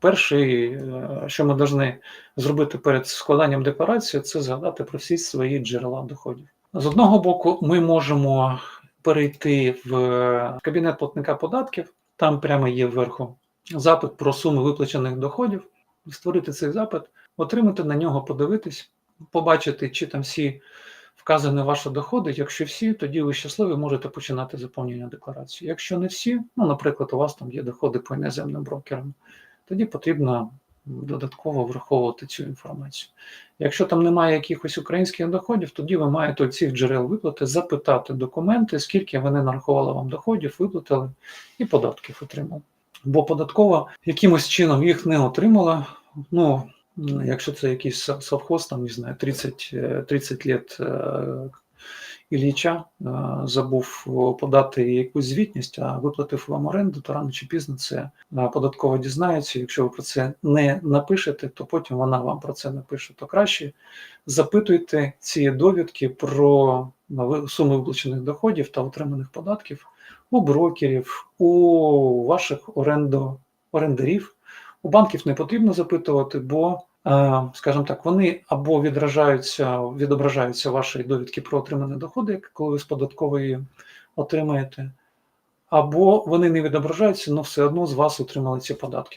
Перший, е, що ми повинні зробити перед складанням декларації, це згадати про всі свої джерела доходів. З одного боку, ми можемо перейти в кабінет платника податків, там прямо є вверху запит про суми виплачених доходів, створити цей запит, отримати на нього, подивитись, побачити, чи там всі вказані ваші доходи. Якщо всі, тоді ви щасливі можете починати заповнення декларації. Якщо не всі, ну, наприклад, у вас там є доходи по іноземним брокерам, тоді потрібно додатково враховувати цю інформацію. Якщо там немає якихось українських доходів, тоді ви маєте у цих джерел виплати запитати документи, скільки вони нарахували вам доходів, виплатили і податків отримали. Бо податкова якимось чином їх не отримала. Ну, якщо це якийсь совхоз, там, не знаю, 30, е, 30 лет Ілліча е, забув подати якусь звітність, а виплатив вам оренду, то рано чи пізно це е, податково дізнається. Якщо ви про це не напишете, то потім вона вам про це напише. То краще запитуйте ці довідки про суми виплачених доходів та отриманих податків у брокерів, у ваших орендо, орендарів. У банків не потрібно запитувати, бо, е, скажімо так, вони або відражаються, відображаються ваші довідки про отримані доходи, коли ви з податкової отримаєте, або вони не відображаються, але все одно з вас отримали ці податки.